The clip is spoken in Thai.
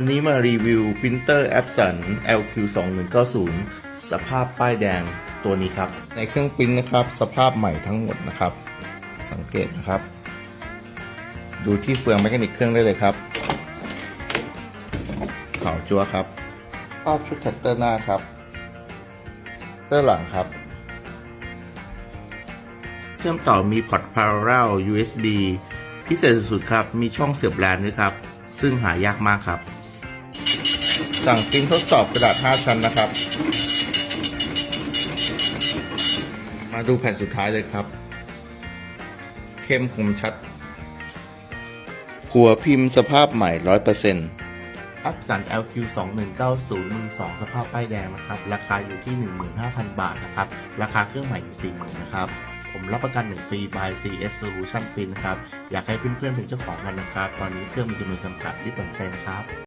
วันนี้มารีวิวปรินเตอร์ Epson LQ2190 สภาพป้ายแดงตัวนี้ครับ ในเครื่องปริ้นนะครับ สภาพใหม่ทั้งหมดนะครับ สังเกตนะครับ ดูที่เฟืองแมกนิกเครื่องได้เลยครับขาวจัวครับภาพชุดแท็กเตอร์หน้าครับ เตอร์หลังครับเชื่อมต่อมีพอร์ต parallel USB พิเศษสุดๆครับ มีช่องเสียบแลนด้วยครับซึ่งหายากมากครับ สั่งปริ้นทดสอบกระดาษ 5 ชั้นนะครับ มาดูแผ่นสุดท้ายเลยครับ เข้มคมชัด หัวพิมพ์สภาพใหม่ 100%อัพสัน LQ 2190มือ2สภาพป้ายแดงนะครับ ราคาอยู่ที่ 15,000 บาทนะครับ ราคาเครื่องใหม่อยู่ 40,000นะครับ ผมรับประกัน 1 ปี by CS Solution Print นะครับ อยากให้เพื่อนๆเป็นเจ้าของกันนะครับ ตอนนี้เครื่องมีจำนวนจำกัดรีบสนใจนะครับ